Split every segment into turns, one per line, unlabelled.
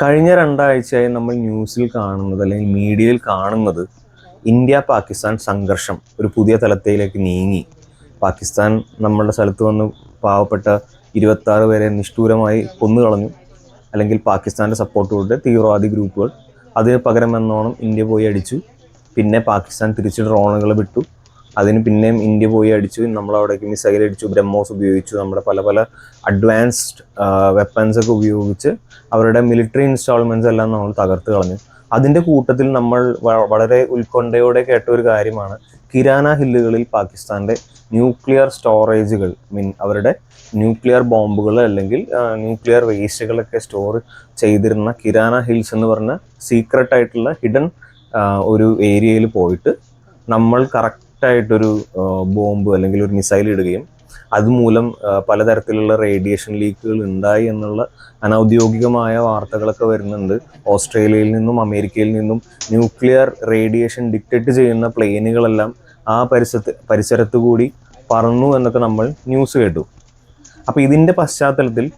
കഴിഞ്ഞ രണ്ടാഴ്ചയായി നമ്മൾ ന്യൂസിൽ കാണുന്നത് അല്ലെങ്കിൽ മീഡിയയിൽ കാണുന്നത് ഇന്ത്യ പാകിസ്ഥാൻ സംഘർഷം ഒരു പുതിയ തലത്തിലേക്ക് നീങ്ങി. പാകിസ്ഥാൻ നമ്മളുടെ സ്ഥലത്ത് വന്ന് പാവപ്പെട്ട ഇരുപത്താറ് പേരെ നിഷ്ഠൂരമായി കൊന്നുകളഞ്ഞു. അല്ലെങ്കിൽ പാകിസ്ഥാന്റെ സപ്പോർട്ടോടെ തീവ്രവാദി ഗ്രൂപ്പുകൾ അതിന് പകരം എന്നോണം ഇന്ത്യ പോയി അടിച്ചു. പിന്നെ പാകിസ്ഥാൻ തിരിച്ച് ഡ്രോണുകൾ വിട്ടു. അതിന് പിന്നെയും ഇന്ത്യ പോയി അടിച്ചു. നമ്മൾ അവിടേക്ക് മിസൈൽ അടിച്ചു. ബ്രഹ്മോസ് ഉപയോഗിച്ചു. നമ്മുടെ പല പല അഡ്വാൻസ്ഡ് വെപ്പൺസ് ഒക്കെ ഉപയോഗിച്ച് അവരുടെ മിലിറ്ററി ഇൻസ്റ്റാൾമെന്റ്സ് എല്ലാം നമ്മൾ തകർത്ത് കളഞ്ഞു. അതിന്റെ കൂട്ടത്തിൽ നമ്മൾ വളരെ ഉത്കണ്ഠയോടെ കേട്ട ഒരു കാര്യമാണ്. കിരാന ഹില്ലുകളിൽ പാകിസ്ഥാന്റെ ന്യൂക്ലിയർ സ്റ്റോറേജുകൾ മീൻ അവരുടെ ന്യൂക്ലിയർ ബോംബുകൾ അല്ലെങ്കിൽ ന്യൂക്ലിയർ വേസ്റ്റുകളൊക്കെ സ്റ്റോർ ചെയ്തിരുന്ന കിരാന ഹിൽസ് എന്ന് പറഞ്ഞ സീക്രട്ട് ആയിട്ടുള്ള ഹിഡൻ ഒരു ഏരിയയിൽ പോയിട്ട് നമ്മൾ കറക്റ്റായിട്ടൊരു ബോംബ് അല്ലെങ്കിൽ ഒരു മിസൈൽ ഇടുകയും അതുമൂലം പലതരത്തിലുള്ള റേഡിയേഷൻ ലീക്കുകൾ ഉണ്ടായി എന്നുള്ള അനൗദ്യോഗികമായ വാർത്തകളൊക്കെ വരുന്നുണ്ട്. ഓസ്ട്രേലിയയിൽ നിന്നും അമേരിക്കയിൽ നിന്നും ന്യൂക്ലിയർ റേഡിയേഷൻ ഡിക്റ്റേറ്റ് ചെയ്യുന്ന പ്ലെയിനുകളെല്ലാം ആ പരിസരത്ത് പരിസരത്തു കൂടി പറന്നു എന്നൊക്കെ നമ്മൾ ന്യൂസ് കേട്ടു. അപ്പോൾ ഇതിന്റെ പശ്ചാത്തലത്തിൽ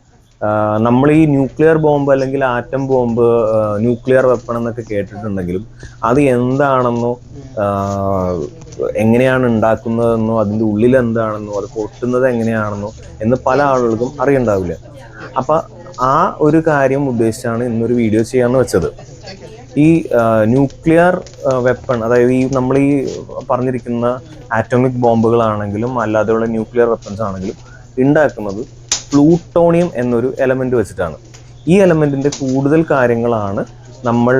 നമ്മൾ ഈ ന്യൂക്ലിയർ ബോംബ് അല്ലെങ്കിൽ ആറ്റം ബോംബ് ന്യൂക്ലിയർ വെപ്പൺ എന്നൊക്കെ കേട്ടിട്ടുണ്ടെങ്കിലും അത് എന്താണെന്നോ എങ്ങനെയാണ് ഉണ്ടാക്കുന്നതെന്നോ അതിന്റെ ഉള്ളിൽ എന്താണെന്നോ അത് പൊട്ടുന്നത് എങ്ങനെയാണെന്നോ എന്ന് പല ആളുകൾക്കും അറിയണ്ടാവില്ല. അപ്പം ആ ഒരു കാര്യം ഉദ്ദേശിച്ചാണ് ഇന്നൊരു വീഡിയോ ചെയ്യാന്ന് വെച്ചത്. ഈ ന്യൂക്ലിയർ വെപ്പൺ അതായത് ഈ നമ്മൾ ഈ പറഞ്ഞിരിക്കുന്ന ആറ്റോമിക് ബോംബുകളാണെങ്കിലും അല്ലാതെയുള്ള ന്യൂക്ലിയർ വെപ്പൺസ് ആണെങ്കിലും ഉണ്ടാക്കുന്നത് പ്ലൂട്ടോണിയം എന്നൊരു എലമെന്റ് വെച്ചിട്ടാണ്. ഈ എലമെന്റിന്റെ കൂടുതൽ കാര്യങ്ങളാണ് നമ്മൾ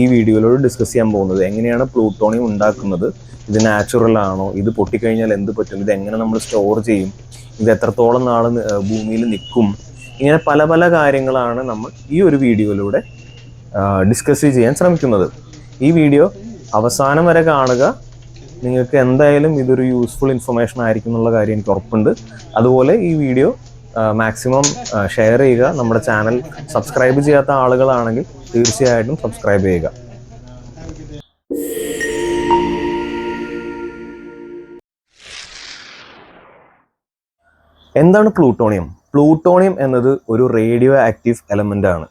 ഈ വീഡിയോയിലൂടെ ഡിസ്കസ് ചെയ്യാൻ പോകുന്നത്. എങ്ങനെയാണ് പ്ലൂട്ടോണിയം ഉണ്ടാക്കുന്നത്? ഇത് നാച്ചുറൽ ആണോ? ഇത് പൊട്ടിക്കഴിഞ്ഞാൽ എന്ത് പറ്റും? ഇത് എങ്ങനെ നമ്മൾ സ്റ്റോർ ചെയ്യും? ഇത് എത്രത്തോളം നാൾ ഭൂമിയിൽ നിൽക്കും? ഇങ്ങനെ പല പല കാര്യങ്ങളാണ് നമ്മൾ ഈ ഒരു വീഡിയോയിലൂടെ ഡിസ്കസ് ചെയ്യാൻ ശ്രമിക്കുന്നത്. ഈ വീഡിയോ അവസാനം വരെ കാണുക. നിങ്ങൾക്ക് എന്തായാലും ഇതൊരു യൂസ്ഫുൾ ഇൻഫർമേഷൻ ആയിരിക്കും എന്നുള്ള കാര്യം എനിക്ക് ഉറപ്പുണ്ട്. അതുപോലെ ഈ വീഡിയോ മാക്സിമം ഷെയർ ചെയ്യുക. നമ്മുടെ ചാനൽ സബ്സ്ക്രൈബ് ചെയ്യാത്ത ആളുകളാണെങ്കിൽ തീർച്ചയായിട്ടും സബ്സ്ക്രൈബ് ചെയ്യുക. എന്താണ് പ്ലൂട്ടോണിയം? പ്ലൂട്ടോണിയം എന്നത് ഒരു റേഡിയോ ആക്റ്റീവ് എലമെന്റ് ആണ്.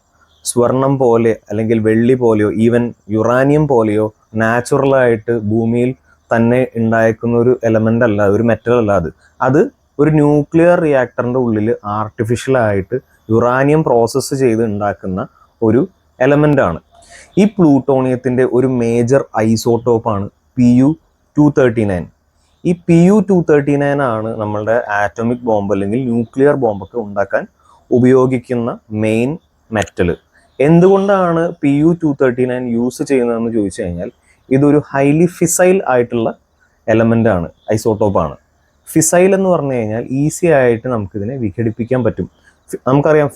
സ്വർണം പോലെ അല്ലെങ്കിൽ വെള്ളി പോലെയോ ഈവൻ യുറാനിയം പോലെയോ നാച്ചുറലായിട്ട് ഭൂമിയിൽ തന്നെ ഉണ്ടായിരിക്കുന്ന ഒരു എലമെന്റ് അല്ല ഒരു മെറ്റൽ അല്ല അത്. അത് ഒരു ന്യൂക്ലിയർ റിയാക്ടറിന്റെ ഉള്ളിൽ ആർട്ടിഫിഷ്യലായിട്ട് യുറാനിയം പ്രോസസ്സ് ചെയ്ത് ഉണ്ടാക്കുന്ന ഒരു എലമെന്റ് ആണ്. ഈ പ്ലൂട്ടോണിയത്തിന്റെ ഒരു major ഐസോട്ടോപ്പാണ് P U two thirty nine ഈ P U two thirty nine ആണ് നമ്മളുടെ ആറ്റോമിക് ബോംബ് അല്ലെങ്കിൽ ന്യൂക്ലിയർ ബോംബൊക്കെ ഉണ്ടാക്കാൻ ഉപയോഗിക്കുന്ന മെയിൻ മെറ്റൽ എന്തുകൊണ്ടാണ് P U two thirty nine use ചെയ്യുന്നതെന്ന് ചോദിച്ചു കഴിഞ്ഞാൽ ഇതൊരു ഹൈലി ഫിസൈൽ ആയിട്ടുള്ള എലമെന്റ് ആണ് ഐസോട്ടോപ്പാണ് ഫിസൈൽ എന്ന് പറഞ്ഞു കഴിഞ്ഞാൽ ഈസി ആയിട്ട് നമുക്കിതിനെ വിഘടിപ്പിക്കാൻ പറ്റും. നമുക്കറിയാം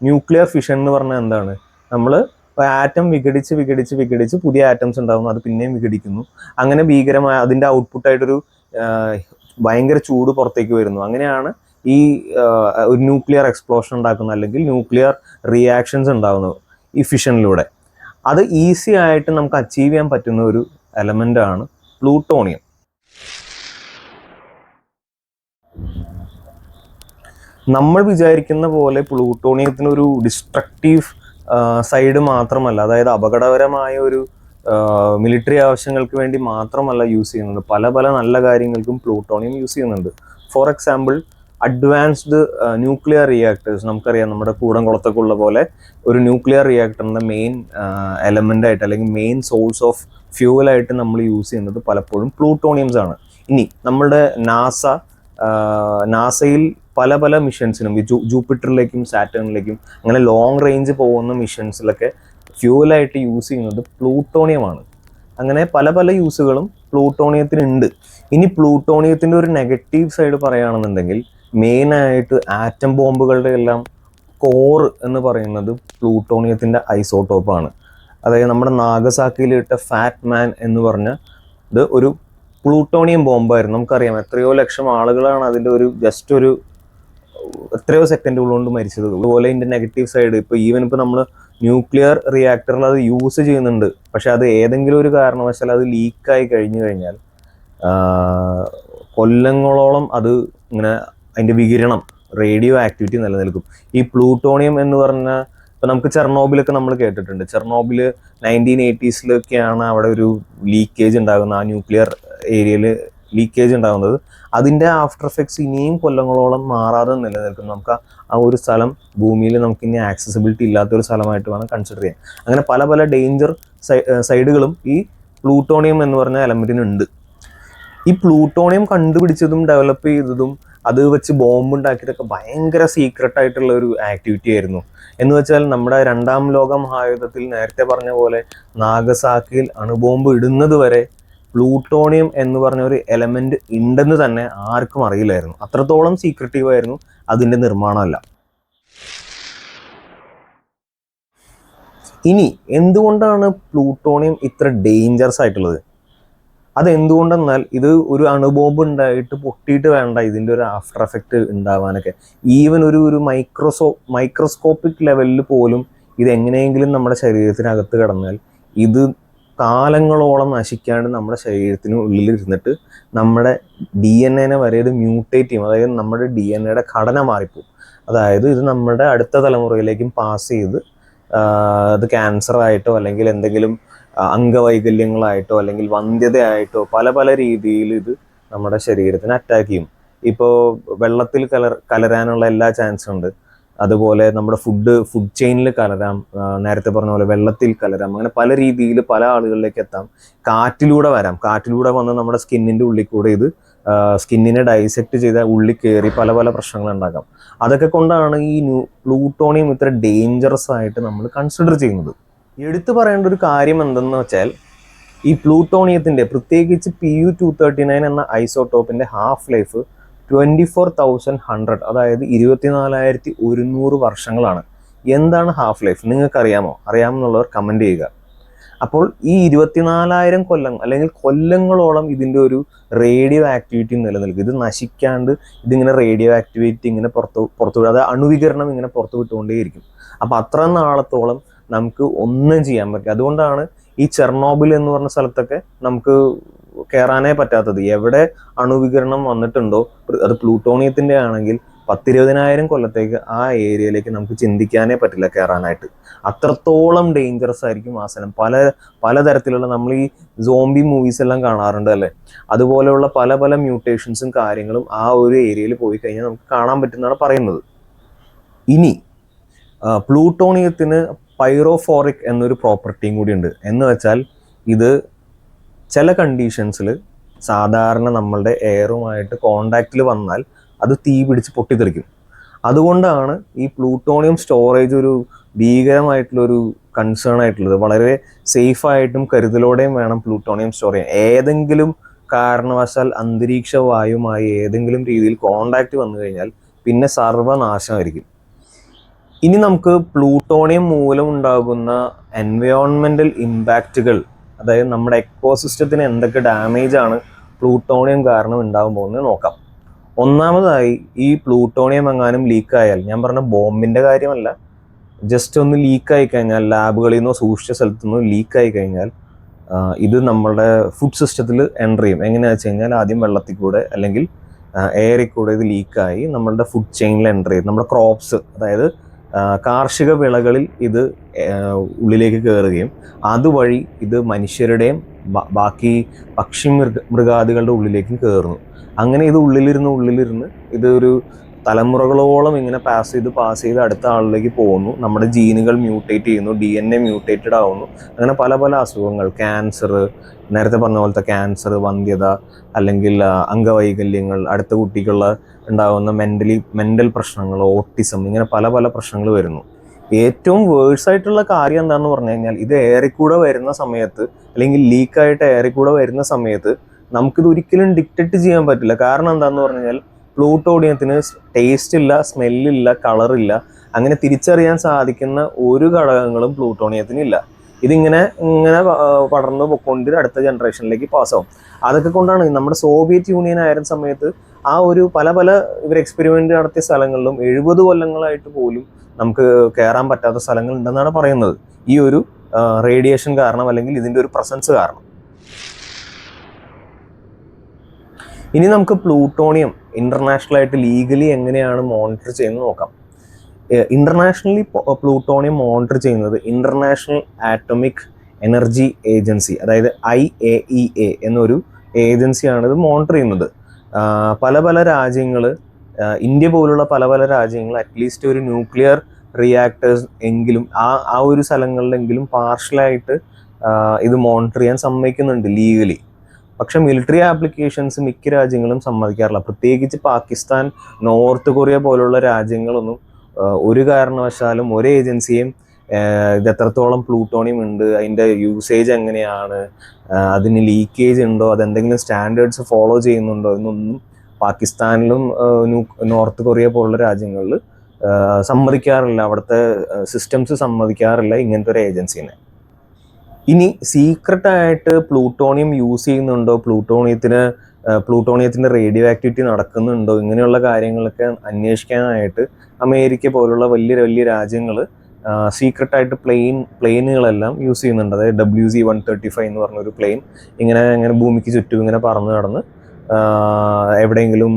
ന്യൂക്ലിയർ ഫിഷൻ എന്ന് പറഞ്ഞാൽ എന്താണ്? നമ്മൾ ആറ്റം വിഘടിച്ച് വിഘടിച്ച് വിഘടിച്ച് പുതിയ ആറ്റംസ് ഉണ്ടാകുന്നു അത് പിന്നെയും വിഘടിക്കുന്നു. അങ്ങനെ ഭീകരമായ അതിന്റെ ഔട്ട്പുട്ടായിട്ടൊരു ഭയങ്കര ചൂട് പുറത്തേക്ക് വരുന്നു. അങ്ങനെയാണ് ഈ ഒരു ന്യൂക്ലിയർ എക്സ്പ്ലോഷൻ ഉണ്ടാക്കുന്നത് അല്ലെങ്കിൽ ന്യൂക്ലിയർ റിയാക്ഷൻസ് ഉണ്ടാകുന്നത് ഈ ഫിഷനിലൂടെ അത് ഈസി ആയിട്ട് നമുക്ക് അച്ചീവ് ചെയ്യാൻ പറ്റുന്ന ഒരു എലമെന്റ് ആണ് പ്ലൂട്ടോണിയം നമ്മൾ വിചാരിക്കുന്ന പോലെ പ്ലൂട്ടോണിയത്തിന് ഒരു ഡിസ്ട്രക്റ്റീവ് സൈഡ് മാത്രമല്ല അതായത് അപകടകരമായ ഒരു മിലിറ്ററി ആവശ്യങ്ങൾക്ക് വേണ്ടി മാത്രമല്ല യൂസ് ചെയ്യുന്നത്. പല പല നല്ല കാര്യങ്ങൾക്കും പ്ലൂട്ടോണിയം യൂസ് ചെയ്യുന്നുണ്ട്. For example advanced nuclear reactors നമുക്കറിയാം നമ്മുടെ കൂടംകുളത്തൊക്കെ ഉള്ള പോലെ ഒരു ന്യൂക്ലിയർ റിയാക്ടറിന്റെ മെയിൻ എലമെന്റ് ആയിട്ട് അല്ലെങ്കിൽ മെയിൻ സോഴ്സ് ഓഫ് ഫ്യൂവലായിട്ട് നമ്മൾ യൂസ് ചെയ്യുന്നത് പലപ്പോഴും പ്ലൂട്ടോണിയംസ് ആണ് ഇനി നമ്മളുടെ നാസ നാസയിൽ പല പല മിഷൻസിനും ജൂ- ജൂപ്പിറ്ററിലേക്കും സാറ്റേണിലേക്കും അങ്ങനെ ലോങ് റേഞ്ച് പോകുന്ന മിഷൻസിലൊക്കെ ഫ്യൂവലായിട്ട് യൂസ് ചെയ്യുന്നത് പ്ലൂട്ടോണിയമാണ്. അങ്ങനെ പല പല യൂസുകളും പ്ലൂട്ടോണിയത്തിനുണ്ട്. ഇനി പ്ലൂട്ടോണിയത്തിന്റെ ഒരു നെഗറ്റീവ് സൈഡ് പറയുകയാണെന്നുണ്ടെങ്കിൽ മെയിനായിട്ട് ആറ്റം ബോംബുകളുടെ എല്ലാം കോർ എന്ന് പറയുന്നത് പ്ലൂട്ടോണിയത്തിന്റെ ഐസോട്ടോപ്പാണ് അതായത് നമ്മുടെ നാഗസാക്കിയിലിട്ട ഫാറ്റ് മാൻ എന്ന് പറഞ്ഞ ഇത് ഒരു പ്ലൂട്ടോണിയം ബോംബായിരുന്നു നമുക്കറിയാം. എത്രയോ ലക്ഷം ആളുകളാണ് അതിന്റെ ഒരു ജസ്റ്റ് ഒരു എത്രയോ സെക്കൻഡുകൾ കൊണ്ട് മരിച്ചത്. അതുപോലെ ഇതിന്റെ നെഗറ്റീവ് സൈഡ് ഇപ്പോൾ ഈവൻ ഇപ്പോൾ നമ്മൾ ന്യൂക്ലിയർ റിയാക്ടറിൽ അത് യൂസ് ചെയ്യുന്നുണ്ട്. പക്ഷെ അത് ഏതെങ്കിലും ഒരു കാരണവശാൽ അത് ലീക്കായി കഴിഞ്ഞു കഴിഞ്ഞാൽ കൊല്ലങ്ങളോളം അത് ഇങ്ങനെ അതിന്റെ വികിരണം റേഡിയോ ആക്ടിവിറ്റി നിലനിൽക്കും. ഈ പ്ലൂട്ടോണിയം എന്ന് പറഞ്ഞ ഇപ്പൊ നമുക്ക് ചെർണോബിലൊക്കെ നമ്മൾ കേട്ടിട്ടുണ്ട്. ചെർണോബിൽ നയന്റീൻ എയ്റ്റീസിലൊക്കെയാണ് അവിടെ ഒരു ലീക്കേജ് ഉണ്ടാകുന്ന ആ ന്യൂക്ലിയർ ഏരിയയിൽ ലീക്കേജ് ഉണ്ടാകുന്നത്. അതിന്റെ ആഫ്റ്റർ എഫക്ട്സ് ഇനിയും കൊല്ലങ്ങളോളം മാറാതെ നിലനിൽക്കും നമുക്ക് ആ- ഒരു സ്ഥലം ഭൂമിയിൽ നമുക്ക് ഇനി ആക്സസിബിലിറ്റി ഇല്ലാത്തൊരു സ്ഥലമായിട്ട് വേണം കൺസിഡർ ചെയ്യാൻ. അങ്ങനെ പല പല ഡേഞ്ചർ സൈഡുകളും ഈ പ്ലൂട്ടോണിയം എന്ന് പറഞ്ഞ എലമെന്റിനുണ്ട് ഈ പ്ലൂട്ടോണിയം കണ്ടുപിടിച്ചതും ഡെവലപ്പ് ചെയ്തതും അത് വെച്ച് ബോംബ് ഉണ്ടാക്കിയതൊക്കെ ഭയങ്കര സീക്രട്ട് ആയിട്ടുള്ള ഒരു ആക്ടിവിറ്റി ആയിരുന്നു. എന്ന് വെച്ചാൽ നമ്മുടെ രണ്ടാം ലോക മഹായുദ്ധത്തിൽ നേരത്തെ പറഞ്ഞ പോലെ നാഗസാക്കിയിൽ അണുബോംബ് ഇടുന്നത് വരെ പ്ലൂട്ടോണിയം എന്ന് പറഞ്ഞ ഒരു എലമെന്റ് ഉണ്ടെന്ന് തന്നെ ആർക്കും അറിയില്ലായിരുന്നു. അത്രത്തോളം സീക്രട്ടീവ് ആയിരുന്നു അതിന്റെ നിർമ്മാണമല്ല. ഇനി എന്തുകൊണ്ടാണ് പ്ലൂട്ടോണിയം ഇത്ര ഡേഞ്ചറസ് ആയിട്ടുള്ളത്? അതെന്തുകൊണ്ടെന്നാൽ ഇത് ഒരു അണുബോംബ് ഉണ്ടായിട്ട് പൊട്ടിയിട്ട് വേണ്ട ഇതിന്റെ ഒരു ആഫ്റ്റർ എഫക്റ്റ് ഉണ്ടാവാനൊക്കെ. ഈവൻ ഒരു ഒരു മൈക്രോസോ മൈക്രോസ്കോപ്പിക് ലെവലിൽ പോലും ഇത് എങ്ങനെയെങ്കിലും നമ്മുടെ ശരീരത്തിനകത്ത് കടന്നാൽ ഇത് കാലങ്ങളോളം നശിക്കാണ്ട് നമ്മുടെ ശരീരത്തിന് ഉള്ളിൽ ഇരുന്നിട്ട് നമ്മുടെ ഡി എൻ എനെ വരെ ഇത് മ്യൂട്ടേറ്റ് ചെയ്യും. അതായത് നമ്മുടെ ഡി എൻ എയുടെ ഘടന മാറിപ്പോവും. അതായത് ഇത് നമ്മുടെ അടുത്ത തലമുറയിലേക്കും പാസ് ചെയ്ത് അത് ക്യാൻസർ ആയിട്ടോ അല്ലെങ്കിൽ എന്തെങ്കിലും അംഗവൈകല്യങ്ങളായിട്ടോ അല്ലെങ്കിൽ വന്ധ്യതയായിട്ടോ പല പല രീതിയിൽ ഇത് നമ്മുടെ ശരീരത്തിന് അറ്റാക്ക് ചെയ്യും. ഇപ്പോൾ വെള്ളത്തിൽ കലർ കലരാനുള്ള എല്ലാ ചാൻസും ഉണ്ട്. അതുപോലെ നമ്മുടെ ഫുഡ് ഫുഡ് ചെയിനിൽ കലരാം നേരത്തെ പറഞ്ഞ പോലെ വെള്ളത്തിൽ കലരാം അങ്ങനെ പല രീതിയിൽ പല ആളുകളിലേക്ക് എത്താം. കാറ്റിലൂടെ വരാം. കാറ്റിലൂടെ വന്ന് നമ്മുടെ സ്കിന്നിന്റെ ഉള്ളിൽ കൂടെ ഇത് സ്കിന്നിനെ ഡൈസെക്ട് ചെയ്ത ഉള്ളിൽ കയറി പല പല പ്രശ്നങ്ങൾ ഉണ്ടാക്കാം അതൊക്കെ കൊണ്ടാണ് ഈ ന്യൂ പ്ലൂട്ടോണിയം ഇത്ര ഡേഞ്ചറസ് ആയിട്ട് നമ്മൾ കൺസിഡർ ചെയ്യുന്നത്. എടുത്തു പറയേണ്ട ഒരു കാര്യം എന്തെന്ന് വെച്ചാൽ ഈ പ്ലൂട്ടോണിയത്തിന്റെ പ്രത്യേകിച്ച് P U two thirty nine എന്ന ഐസോടോപ്പിന്റെ half life twenty four thousand hundred അതായത് ഇരുപത്തിനാലായിരത്തി ഒരുന്നൂറ് വർഷങ്ങളാണ്. എന്താണ് ഹാഫ് ലൈഫ് നിങ്ങൾക്കറിയാമോ? അറിയാമെന്നുള്ളവർ കമന്റ് ചെയ്യുക. അപ്പോൾ ഈ ഇരുപത്തിനാലായിരം കൊല്ലം അല്ലെങ്കിൽ കൊല്ലങ്ങളോളം ഇതിന്റെ ഒരു റേഡിയോ ആക്ടിവിറ്റി നിലനിൽക്കും. ഇത് നശിക്കാണ്ട് ഇതിങ്ങനെ റേഡിയോ ആക്ടിവിറ്റി ഇങ്ങനെ പുറത്ത് പുറത്തു അതായത് അണുവികരണം ഇങ്ങനെ പുറത്തു വിട്ടുകൊണ്ടേയിരിക്കും. അപ്പോൾ അത്ര നാളത്തോളം നമുക്ക് ഒന്നും ചെയ്യാൻ പറ്റില്ല. അതുകൊണ്ടാണ് ഈ ചെർണോബിൽ എന്ന് പറഞ്ഞ സ്ഥലത്തൊക്കെ നമുക്ക് കയറാനേ പറ്റാത്തത്. എവിടെ അണുവികരണം വന്നിട്ടുണ്ടോ? അത് പ്ലൂട്ടോണിയത്തിന്റെ ആണെങ്കിൽ പത്തിരുപതിനായിരം കൊല്ലത്തേക്ക് ആ ഏരിയയിലേക്ക് നമുക്ക് ചിന്തിക്കാനേ പറ്റില്ല കയറാനായിട്ട് അത്രത്തോളം ഡേഞ്ചറസ് ആയിരിക്കും ആ സ്ഥലം. പല പലതരത്തിലുള്ള നമ്മൾ ഈ സോംബി മൂവീസ് എല്ലാം കാണാറുണ്ട് അല്ലേ? അതുപോലെയുള്ള പല പല മ്യൂട്ടേഷൻസും കാര്യങ്ങളും ആ ഒരു ഏരിയയിൽ പോയി കഴിഞ്ഞാൽ നമുക്ക് കാണാൻ പറ്റുന്നതാണ് പറയുന്നത്. ഇനി പ്ലൂട്ടോണിയത്തിന് പൈറോഫോറിക് എന്നൊരു പ്രോപ്പർട്ടിയും കൂടി ഉണ്ട്. എന്ന് വെച്ചാൽ ഇത് ചില കണ്ടീഷൻസിൽ സാധാരണ നമ്മളുടെ എയറുമായിട്ട് കോണ്ടാക്റ്റിൽ വന്നാൽ അത് തീ പിടിച്ച് പൊട്ടിത്തെറിക്കും. അതുകൊണ്ടാണ് ഈ പ്ലൂട്ടോണിയം സ്റ്റോറേജ് ഒരു ഭീകരമായിട്ടുള്ളൊരു കൺസേൺ ആയിട്ടുള്ളത്. വളരെ സേഫ് ആയിട്ടും കരുതലോടെയും വേണം പ്ലൂട്ടോണിയം സ്റ്റോർ ചെയ്യാൻ. ഏതെങ്കിലും കാരണവശാൽ അന്തരീക്ഷ വായുമായി ഏതെങ്കിലും രീതിയിൽ കോണ്ടാക്റ്റ് വന്നു കഴിഞ്ഞാൽ പിന്നെ സർവനാശമായിരിക്കും. ഇനി നമുക്ക് പ്ലൂട്ടോണിയം മൂലം ഉണ്ടാകുന്ന എൻവയോൺമെന്റൽ ഇമ്പാക്റ്റുകൾ അതായത് നമ്മുടെ എക്കോസിസ്റ്റത്തിന് എന്തൊക്കെ ഡാമേജ് ആണ് പ്ലൂട്ടോണിയം കാരണം ഉണ്ടാകാൻ പോകുന്നത് നോക്കാം. ഒന്നാമതായി ഈ പ്ലൂട്ടോണിയം എങ്ങാനും ലീക്ക് ആയാൽ ഞാൻ പറഞ്ഞ ബോംബിന്റെ കാര്യമല്ല ജസ്റ്റ് ഒന്ന് ലീക്ക് ആയി കഴിഞ്ഞാൽ ലാബുകളിൽ നിന്നോ സൂക്ഷിച്ച സ്ഥലത്തു നിന്നോ ലീക്ക് ആയി കഴിഞ്ഞാൽ ഇത് നമ്മളുടെ ഫുഡ് സിസ്റ്റത്തിൽ എന്റർ ചെയ്യും. എങ്ങനെയാണെന്ന് വെച്ച് കഴിഞ്ഞാൽ ആദ്യം വെള്ളത്തിൽ കൂടെ അല്ലെങ്കിൽ എയറിൽ കൂടെ ഇത് ലീക്കായി നമ്മളുടെ ഫുഡ് ചെയിനിൽ എന്റർ ചെയ്യും. നമ്മുടെ ക്രോപ്സ് അതായത് കാർഷിക വിളകളിൽ ഇത് ഉള്ളിലേക്ക് കയറുകയും അതുവഴി ഇത് മനുഷ്യരുടെയും ബാക്കി പക്ഷി മൃഗ മൃഗാദികളുടെ ഉള്ളിലേക്കും കയറുന്നു അങ്ങനെ ഇത് ഉള്ളിലിരുന്ന് ഉള്ളിലിരുന്ന് ഇത് ഒരു തലമുറകളോളം ഇങ്ങനെ പാസ് ചെയ്ത് പാസ് ചെയ്ത് അടുത്ത ആളിലേക്ക് പോകുന്നു. നമ്മുടെ ജീനുകൾ മ്യൂട്ടേറ്റ് ചെയ്യുന്നു ഡി എൻ എ മ്യൂട്ടേറ്റഡ് ആവുന്നു. അങ്ങനെ പല പല അസുഖങ്ങൾ ക്യാൻസർ നേരത്തെ പറഞ്ഞ പോലത്തെ ക്യാൻസർ വന്ധ്യത അല്ലെങ്കിൽ അംഗവൈകല്യങ്ങൾ അടുത്ത കുട്ടിക്കുള്ള ഉണ്ടാകുന്ന മെന്റലി മെന്റൽ പ്രശ്നങ്ങൾ ഓട്ടിസം ഇങ്ങനെ പല പല പ്രശ്നങ്ങൾ വരുന്നു. ഏറ്റവും വേഴ്സ് ആയിട്ടുള്ള കാര്യം എന്താണെന്ന് പറഞ്ഞു കഴിഞ്ഞാൽ ഇത് ഏറെക്കൂടെ കൂടെ വരുന്ന സമയത്ത് അല്ലെങ്കിൽ ലീക്കായിട്ട് ഏറെക്കൂടെ കൂടെ വരുന്ന സമയത്ത് നമുക്കിത് ഒരിക്കലും ഡിക്റ്റേറ്റ് ചെയ്യാൻ പറ്റില്ല. കാരണം എന്താണെന്ന് പറഞ്ഞു കഴിഞ്ഞാൽ പ്ലൂട്ടോഡിയത്തിന് ടേസ്റ്റ് ഇല്ല സ്മെല്ലില്ല കളറില്ല അങ്ങനെ തിരിച്ചറിയാൻ സാധിക്കുന്ന ഒരു ഘടകങ്ങളും പ്ലൂട്ടോണിയത്തിന് ഇല്ല. ഇതിങ്ങനെ ഇങ്ങനെ പടർന്നു പൊക്കൊണ്ട് അടുത്ത ജനറേഷനിലേക്ക് പാസ്സാവും അതൊക്കെ കൊണ്ടാണ് നമ്മുടെ സോവിയറ്റ് യൂണിയൻ ആയിരുന്ന സമയത്ത് ആ ഒരു പല പല ഇവർ എക്സ്പെരിമെന്റ് നടത്തിയ സ്ഥലങ്ങളിലും എഴുപത് കൊല്ലങ്ങളായിട്ട് പോലും നമുക്ക് കയറാൻ പറ്റാത്ത സ്ഥലങ്ങൾ ഉണ്ടെന്നാണ് പറയുന്നത്. ഈ ഒരു റേഡിയേഷൻ കാരണം അല്ലെങ്കിൽ ഇതിന്റെ ഒരു പ്രസൻസ് കാരണം. ഇനി നമുക്ക് പ്ലൂട്ടോണിയം ഇന്റർനാഷണലായിട്ട് ലീഗലി എങ്ങനെയാണ് മോണിറ്റർ ചെയ്യുന്നത് നോക്കാം. ഇന്റർനാഷണലി പ്ലൂട്ടോണിയം മോണിറ്റർ ചെയ്യുന്നത് ഇന്റർനാഷണൽ ആറ്റോമിക് എനർജി ഏജൻസി അതായത് ഐ എ ഇ എ എന്നൊരു ഏജൻസിയാണ് ഇത് മോണിറ്റർ ചെയ്യുന്നത്. പല പല രാജ്യങ്ങൾ ഇന്ത്യ പോലുള്ള പല പല രാജ്യങ്ങൾ അറ്റ്ലീസ്റ്റ് ഒരു ന്യൂക്ലിയർ റിയാക്ടേഴ്സ് എങ്കിലും ആ ആ ഒരു സ്ഥലങ്ങളിലെങ്കിലും പാർഷ്യലായിട്ട് ഇത് മോണിറ്റർ ചെയ്യാൻ സമ്മതിക്കുന്നുണ്ട് ലീഗലി പക്ഷെ മിലിറ്ററി ആപ്ലിക്കേഷൻസ് മിക്ക രാജ്യങ്ങളും സമ്മതിക്കാറില്ല. പ്രത്യേകിച്ച് പാകിസ്ഥാൻ നോർത്ത് കൊറിയ പോലുള്ള രാജ്യങ്ങളൊന്നും ഒരു കാരണവശാലും ഒരേ ഏജൻസിയും ഇത് എത്രത്തോളം പ്ലൂട്ടോണിയം ഉണ്ട് അതിന്റെ യൂസേജ് എങ്ങനെയാണ് അതിന് ലീക്കേജ് ഉണ്ടോ അതെന്തെങ്കിലും സ്റ്റാൻഡേർഡ്സ് ഫോളോ ചെയ്യുന്നുണ്ടോ എന്നൊന്നും പാകിസ്ഥാനിലും നോർത്ത് കൊറിയ പോലുള്ള രാജ്യങ്ങളിൽ സമ്മതിക്കാറില്ല. അവിടുത്തെ സിസ്റ്റംസ് സമ്മതിക്കാറില്ല ഇങ്ങനത്തെ ഒരു ഏജൻസിനെ. ഇനി സീക്രട്ടായിട്ട് പ്ലൂട്ടോണിയം യൂസ് ചെയ്യുന്നുണ്ടോ? പ്ലൂട്ടോണിയത്തിന് പ്ലൂട്ടോണിയത്തിന്റെ റേഡിയോ ആക്ടിവിറ്റി നടക്കുന്നുണ്ടോ? ഇങ്ങനെയുള്ള കാര്യങ്ങളൊക്കെ അന്വേഷിക്കാനായിട്ട് അമേരിക്ക പോലുള്ള വലിയ വലിയ രാജ്യങ്ങൾ സീക്രട്ട് ആയിട്ട് പ്ലെയിൻ പ്ലെയിനുകളെല്ലാം യൂസ് ചെയ്യുന്നുണ്ട്. അതായത് W C one thirty five എന്ന് പറഞ്ഞൊരു പ്ലെയിൻ ഇങ്ങനെ ഇങ്ങനെ ഭൂമിക്ക് ചുറ്റും ഇങ്ങനെ പറന്ന് നടന്ന് എവിടെയെങ്കിലും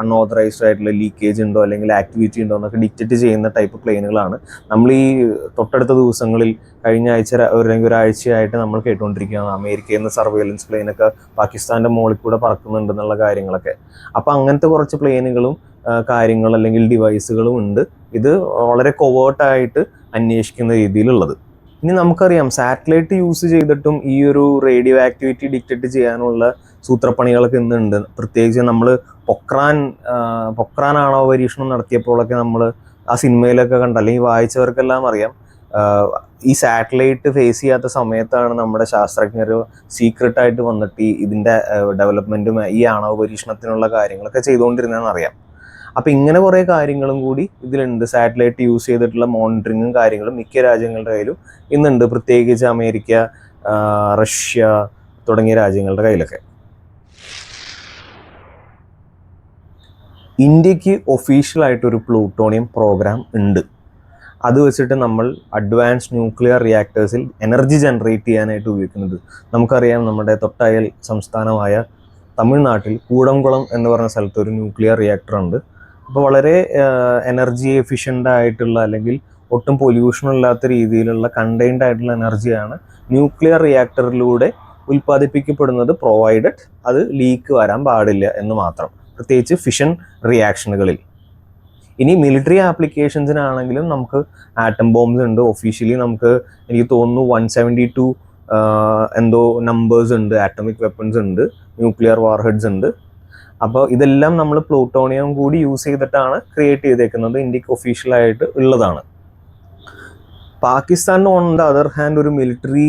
അൺഓതറൈസ്ഡ് ആയിട്ടുള്ള ലീക്കേജ് ഉണ്ടോ അല്ലെങ്കിൽ ആക്ടിവിറ്റി ഉണ്ടോ എന്നൊക്കെ ഡിറ്റക്ട് ചെയ്യുന്ന ടൈപ്പ് പ്ലെയിനുകളാണ് നമ്മൾ ഈ തൊട്ടടുത്ത ദിവസങ്ങളിൽ കഴിഞ്ഞ ആഴ്ച അല്ലെങ്കിൽ ഒരാഴ്ചയായിട്ട് നമ്മൾ കേട്ടുകൊണ്ടിരിക്കുകയാണ്. അമേരിക്കയിൽ നിന്ന് സർവൈലൻസ് പ്ലെയിനൊക്കെ പാകിസ്ഥാന്റെ മുകളിൽ കൂടെ പറക്കുന്നുണ്ടെന്നുള്ള കാര്യങ്ങളൊക്കെ. അപ്പം അങ്ങനത്തെ കുറച്ച് പ്ലെയിനുകളും കാര്യങ്ങൾ അല്ലെങ്കിൽ ഡിവൈസുകളും ഉണ്ട്. ഇത് വളരെ കൊവേർട്ടായിട്ട് അന്വേഷിക്കുന്ന രീതിയിലുള്ളത്. ഇനി നമുക്കറിയാം സാറ്റലൈറ്റ് യൂസ് ചെയ്തിട്ടും ഈ ഒരു റേഡിയോ ആക്ടിവിറ്റി ഡിറ്റക്ട് ചെയ്യാനുള്ള സൂത്രപ്പണികളൊക്കെ ഇന്നുണ്ട്. പ്രത്യേകിച്ച് നമ്മൾ പൊക്രാൻ പൊക്രാൻ ആണവ പരീക്ഷണം നടത്തിയപ്പോഴൊക്കെ നമ്മൾ ആ സിനിമയിലൊക്കെ കണ്ട അല്ലെങ്കിൽ വായിച്ചവർക്കെല്ലാം അറിയാം. ഈ സാറ്റലൈറ്റ് ഫേസ് ചെയ്യാത്ത സമയത്താണ് നമ്മുടെ ശാസ്ത്രജ്ഞർ സീക്രട്ട് ആയിട്ട് വന്നിട്ട് ഈ ഇതിന്റെ ഡെവലപ്മെന്റും ഈ ആണവ പരീക്ഷണത്തിനുള്ള കാര്യങ്ങളൊക്കെ ചെയ്തുകൊണ്ടിരുന്നതെന്ന് അറിയാം. അപ്പം ഇങ്ങനെ കുറേ കാര്യങ്ങളും കൂടി ഇതിലുണ്ട്. സാറ്റലൈറ്റ് യൂസ് ചെയ്തിട്ടുള്ള മോണിറ്ററിങ്ങും കാര്യങ്ങളും മിക്ക രാജ്യങ്ങളുടെ കയ്യിലും ഇന്നുണ്ട്. പ്രത്യേകിച്ച് അമേരിക്ക റഷ്യ തുടങ്ങിയ രാജ്യങ്ങളുടെ കയ്യിലൊക്കെ. ഇന്ത്യയ്ക്ക് ഒഫീഷ്യലായിട്ടൊരു പ്ലൂട്ടോണിയം പ്രോഗ്രാം ഉണ്ട്. അത് വെച്ചിട്ട് നമ്മൾ അഡ്വാൻസ് ന്യൂക്ലിയർ റിയാക്ടേഴ്സിൽ എനർജി ജനറേറ്റ് ചെയ്യാനായിട്ട് ഉപയോഗിക്കുന്നത്. നമുക്കറിയാം നമ്മുടെ തൊട്ടയൽ സംസ്ഥാനമായ തമിഴ്നാട്ടിൽ കൂടംകുളം എന്ന് പറഞ്ഞ സ്ഥലത്ത് ഒരു ന്യൂക്ലിയർ റിയാക്ടർ ഉണ്ട്. അപ്പോൾ വളരെ എനർജി എഫിഷ്യന്റ് ആയിട്ടുള്ള അല്ലെങ്കിൽ ഒട്ടും പൊല്യൂഷൻ ഇല്ലാത്ത രീതിയിലുള്ള കണ്ടെയ്ൻഡ് ആയിട്ടുള്ള എനർജിയാണ് ന്യൂക്ലിയർ റിയാക്ടറിലൂടെ ഉൽപ്പാദിപ്പിക്കപ്പെടുന്നത് പ്രൊവൈഡഡ് അത് ലീക്ക് വരാൻ പാടില്ല എന്ന് മാത്രം. പ്രത്യേകിച്ച് ഫിഷൻ റിയാക്ഷനുകളിൽ ഇനി മിലിറ്ററി ആപ്ലിക്കേഷൻസിനാണെങ്കിലും നമുക്ക് ആറ്റം ബോംബ്സ് ഉണ്ട്. ഒഫീഷ്യലി നമുക്ക് എനിക്ക് തോന്നുന്നു വൺ സെവന്റി ടു എന്തോ നമ്പേഴ്സ് ഉണ്ട്. ആറ്റമിക് വെപ്പൺസ് ഉണ്ട്. ന്യൂക്ലിയർ വാർഹെഡ്സ് ഉണ്ട്. അപ്പോൾ ഇതെല്ലാം നമ്മൾ പ്ലൂട്ടോണിയം കൂടി യൂസ് ചെയ്തിട്ടാണ് ക്രിയേറ്റ് ചെയ്തേക്കുന്നത്. ഇന്ത്യയ്ക്ക് ഒഫീഷ്യലായിട്ട് ഉള്ളതാണ്. Pakistan on the other hand ഒരു മിലിറ്ററി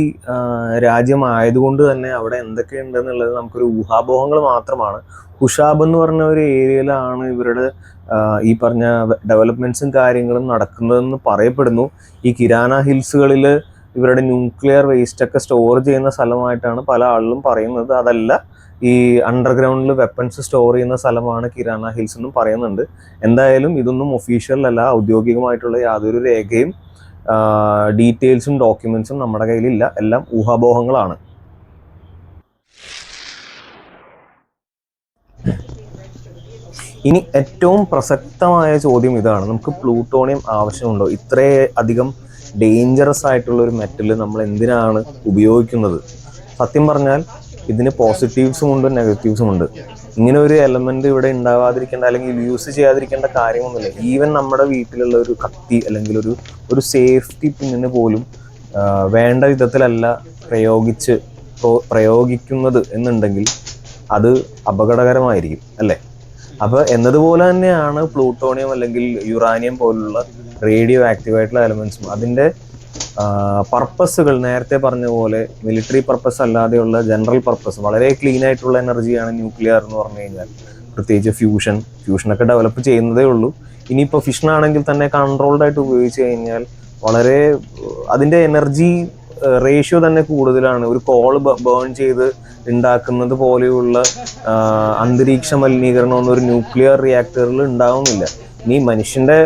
രാജ്യമായതുകൊണ്ട് തന്നെ അവിടെ എന്തൊക്കെയുണ്ടെന്നുള്ളത് നമുക്കൊരു ഊഹാപോഹങ്ങൾ മാത്രമാണ്. ഹുഷാബ് എന്ന് പറഞ്ഞ ഒരു ഏരിയയിലാണ് ഇവരുടെ ഈ പറഞ്ഞ ഡെവലപ്മെന്റ്സും കാര്യങ്ങളും നടക്കുന്നതെന്ന് പറയപ്പെടുന്നു. ഈ കിരാന ഹിൽസുകളിൽ ഇവരുടെ ന്യൂക്ലിയർ വേസ്റ്റ് ഒക്കെ സ്റ്റോർ ചെയ്യുന്ന സ്ഥലമായിട്ടാണ് പല ആളുകളും പറയുന്നത്. അതല്ല ഈ അണ്ടർഗ്രൗണ്ടിൽ വെപ്പൺസ് സ്റ്റോർ ചെയ്യുന്ന സ്ഥലമാണ് കിരാന ഹിൽസ് എന്നും പറയുന്നുണ്ട്. എന്തായാലും ഇതൊന്നും ഒഫീഷ്യലല്ല ഔദ്യോഗികമായിട്ടുള്ള യാതൊരു രേഖയും ഡീറ്റെയിൽസും ഡോക്യുമെന്റ്സും നമ്മുടെ കയ്യിലില്ല. എല്ലാം ഊഹാബോഹങ്ങളാണ് ഇനി ഏറ്റവും പ്രസക്തമായ ചോദ്യം ഇതാണ്. നമുക്ക് പ്ലൂട്ടോണിയം ആവശ്യമുണ്ടോ? ഇത്രേ അധികം ഡേഞ്ചറസ് ആയിട്ടുള്ള ഒരു മെറ്റൽ നമ്മൾ എന്തിനാണ് ഉപയോഗിക്കുന്നത്? സത്യം പറഞ്ഞാൽ ഇതിന് പോസിറ്റീവ്സും ഉണ്ട് നെഗറ്റീവ്സും ഉണ്ട്. ഇങ്ങനെ ഒരു എലമെന്റ് ഇവിടെ ഉണ്ടാവാതിരിക്കേണ്ട അല്ലെങ്കിൽ യൂസ് ചെയ്യാതിരിക്കേണ്ട കാര്യമൊന്നുമില്ല. ഈവൻ നമ്മുടെ വീട്ടിലുള്ള ഒരു കത്തി അല്ലെങ്കിൽ ഒരു ഒരു സേഫ്റ്റി പിന്നിന് പോലും വേണ്ട വിധത്തിലല്ല പ്രയോഗിച്ച് പ്രോ- പ്രയോഗിക്കുന്നത് എന്നുണ്ടെങ്കിൽ അത് അപകടകരമായിരിക്കും അല്ലേ? അപ്പൊ എന്നതുപോലെ തന്നെയാണ് പ്ലൂട്ടോണിയം അല്ലെങ്കിൽ യുറാനിയം പോലുള്ള റേഡിയോ ആക്റ്റീവ് ആയിട്ടുള്ള എലമെന്റ്സും അതിന്റെ പർപ്പസുകൾ നേരത്തെ പറഞ്ഞ പോലെ മിലിറ്ററി പർപ്പസ് അല്ലാതെയുള്ള ജനറൽ പർപ്പസ് വളരെ ക്ലീൻ ആയിട്ടുള്ള എനർജിയാണ് ന്യൂക്ലിയർ എന്ന് പറഞ്ഞു കഴിഞ്ഞാൽ. പ്രത്യേകിച്ച് ഫ്യൂഷൻ ഫ്യൂഷനൊക്കെ ഡെവലപ്പ് ചെയ്യുന്നതേ ഉള്ളൂ. ഇനിയിപ്പോൾ ഫിഷൻ ആണെങ്കിൽ തന്നെ കൺട്രോൾഡ് ആയിട്ട് ഉപയോഗിച്ച് കഴിഞ്ഞാൽ വളരെ അതിന്റെ എനർജി റേഷ്യോ തന്നെ കൂടുതലാണ്. ഒരു കോൾ ബേൺ ചെയ്ത് ഉണ്ടാക്കുന്നത് പോലെയുള്ള അന്തരീക്ഷ മലിനീകരണമൊന്നും ഒരു ന്യൂക്ലിയർ റിയാക്ടറിൽ ഉണ്ടാവുന്നില്ല ഇനി മനുഷ്യന്റെ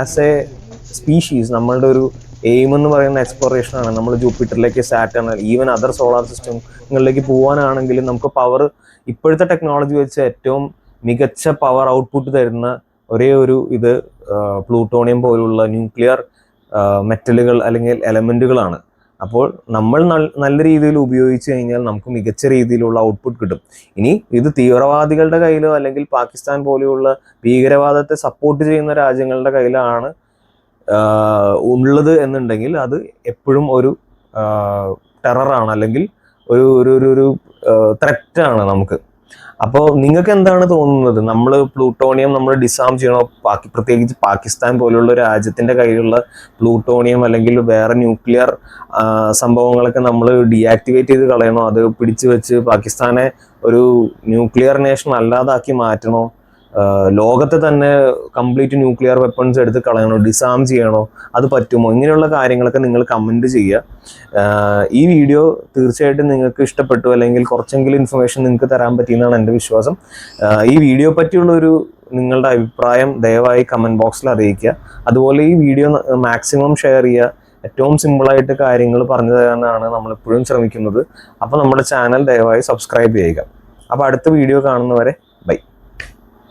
ആസ് എ സ്പീഷീസ് നമ്മളുടെ ഒരു എയിം എന്ന് പറയുന്ന എക്സ്പ്ലോറേഷൻ ആണ്. നമ്മൾ ജൂപ്പിറ്ററിലേക്ക് സാറ്റേൺ ഈവൻ അതർ സോളാർ സിസ്റ്റങ്ങളിലേക്ക് പോകാനാണെങ്കിലും നമുക്ക് പവർ ഇപ്പോഴത്തെ ടെക്നോളജി വെച്ച് ഏറ്റവും മികച്ച പവർ ഔട്ട്പുട്ട് തരുന്ന ഒരേ ഒരു ഇത് പ്ലൂട്ടോണിയം പോലുള്ള ന്യൂക്ലിയർ മെറ്റലുകൾ അല്ലെങ്കിൽ എലമെന്റുകളാണ് അപ്പോൾ നമ്മൾ നല്ല രീതിയിൽ ഉപയോഗിച്ച് കഴിഞ്ഞാൽ നമുക്ക് മികച്ച രീതിയിലുള്ള ഔട്ട്പുട്ട് കിട്ടും. ഇനി ഇത് തീവ്രവാദികളുടെ കയ്യിലോ അല്ലെങ്കിൽ പാകിസ്ഥാൻ പോലെയുള്ള ഭീകരവാദത്തെ സപ്പോർട്ട് ചെയ്യുന്ന രാജ്യങ്ങളുടെ കയ്യിലാണ് ഉള്ളത് എന്നുണ്ടെങ്കിൽ അത് എപ്പോഴും ഒരു ടെററാണ് അല്ലെങ്കിൽ ഒരു ഒരു ഒരു ഒരു ത്രെറ്റാണ് നമുക്ക്. അപ്പോൾ നിങ്ങൾക്ക് എന്താണ് തോന്നുന്നത്? നമ്മൾ പ്ലൂട്ടോണിയം നമ്മൾ ഡിസാം ചെയ്യണോ? ബാക്കി പ്രത്യേകിച്ച് പാകിസ്ഥാൻ പോലുള്ള രാജ്യത്തിന്റെ കയ്യിലുള്ള പ്ലൂട്ടോണിയം അല്ലെങ്കിൽ വേറെ ന്യൂക്ലിയർ സംഭവങ്ങളൊക്കെ നമ്മൾ ഡീആക്ടിവേറ്റ് ചെയ്ത് കളയണോ? അത് പിടിച്ചു വെച്ച് പാകിസ്ഥാനെ ഒരു ന്യൂക്ലിയർ നേഷൻ അല്ലാതാക്കി മാറ്റണോ? ലോകത്തെ തന്നെ കംപ്ലീറ്റ് ന്യൂക്ലിയർ വെപ്പൺസ് എടുത്ത് കളയണോ ഡിസാം ചെയ്യണോ അത് പറ്റുമോ ഇങ്ങനെയുള്ള കാര്യങ്ങളൊക്കെ നിങ്ങൾ കമന്റ് ചെയ്യുക. ഈ വീഡിയോ തീർച്ചയായിട്ടും നിങ്ങൾക്ക് ഇഷ്ടപ്പെട്ടു അല്ലെങ്കിൽ കുറച്ചെങ്കിലും ഇൻഫർമേഷൻ നിങ്ങൾക്ക് തരാൻ പറ്റിയെന്നാണ് എന്റെ വിശ്വാസം. ഈ വീഡിയോ പറ്റിയുള്ള ഒരു നിങ്ങളുടെ അഭിപ്രായം ദയവായി കമന്റ് ബോക്സിൽ അറിയിക്കുക. അതുപോലെ ഈ വീഡിയോ മാക്സിമം ഷെയർ ചെയ്യുക. ഏറ്റവും സിമ്പിളായിട്ട് കാര്യങ്ങൾ പറഞ്ഞു തരാനാണ് നമ്മളെപ്പോഴും ശ്രമിക്കുന്നത്. അപ്പോൾ നമ്മുടെ ചാനൽ ദയവായി സബ്സ്ക്രൈബ് ചെയ്യുക. അപ്പോൾ അടുത്ത വീഡിയോ കാണുന്നവരെ